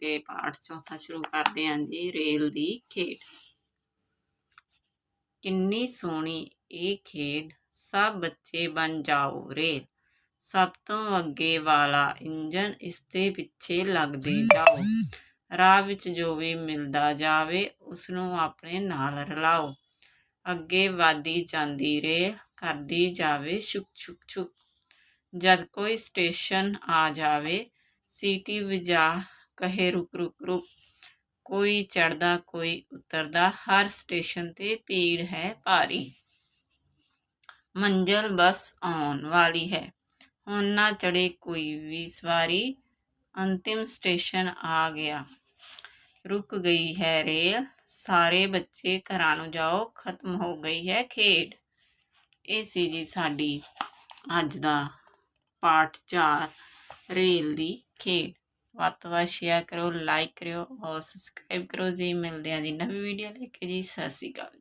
ਤੇ ਪਾਠ ਚੌਥਾ ਸ਼ੁਰੂ ਕਰਦੇ ਹਾਂ ਜੀ ਰੇਲ ਦੀ ਖੇਡ। ਕਿੰਨੀ ਸੋਹਣੀ ਇਹ ਖੇਡ, ਸਭ ਬੱਚੇ ਬਣ ਜਾਓ ਰੇਲ। ਸਭ ਤੋਂ ਅੱਗੇ ਵਾਲਾ ਇੰਜਨ ਇਸ ਦੇ ਪਿੱਛੇ ਲੱਗਦੇ ਜਾਓ। ਰਾਹ ਵਿੱਚ ਜੋ ਵੀ ਮਿਲਦਾ ਜਾਵੇ ਉਸ ਨੂੰ ਆਪਣੇ ਨਾਲ ਰਲਾਓ। ਅੱਗੇ ਵਧਦੀ ਜਾਂਦੀ ਰੇਲ, ਕਰਦੀ ਜਾਵੇ ਛੁਕ ਛੁਕ ਛੁਕ। ਜਦ ਕੋਈ ਸਟੇਸ਼ਨ ਆ ਜਾਵੇ, ਸੀਟੀ ਵਜਾ ਕਹੇ ਰੁਕ ਰੁਕ ਰੁਕ। ਕੋਈ ਚੜਦਾ ਕੋਈ ਉਤਰਦਾ, ਹਰ ਸਟੇਸ਼ਨ ਤੇ ਭੀੜ ਹੈ ਭਾਰੀ। ਮੰਜ਼ਲ ਬਸ ਆਉਣ ਵਾਲੀ ਹੈ। ਹੁਣ ਨਾ ਚੜੇ ਕੋਈ ਵੀ ਸਵਾਰੀ। ਅੰਤਿਮ ਸਟੇਸ਼ਨ ਆ ਗਿਆ। ਰੁਕ ਗਈ ਹੈ ਰੇਲ। ਸਾਰੇ ਬੱਚੇ ਘਰਾਂ ਨੂੰ ਜਾਓ। ਖਤਮ ਹੋ ਗਈ ਹੈ ਖੇਡ। ਇਹ ਸੀ ਜੀ ਸਾਡੀ ਅੱਜ ਦਾ ਪਾਠ 4 ਰੇਲ ਦੀ ਖੇਡ। ਵੱਧ ਤੋਂ ਵੱਧ ਸ਼ੇਅਰ ਕਰੋ ਲਾਈਕ ਕਰਿਓ ਔਰ ਸਬਸਕ੍ਰਾਈਬ ਕਰੋ ਜੀ। ਮਿਲਦੇ ਹਾਂ ਜੀ ਨਵੀਂ ਵੀਡੀਓ ਲੈ ਕੇ ਜੀ। ਸਤਿ ਸ਼੍ਰੀ ਅਕਾਲ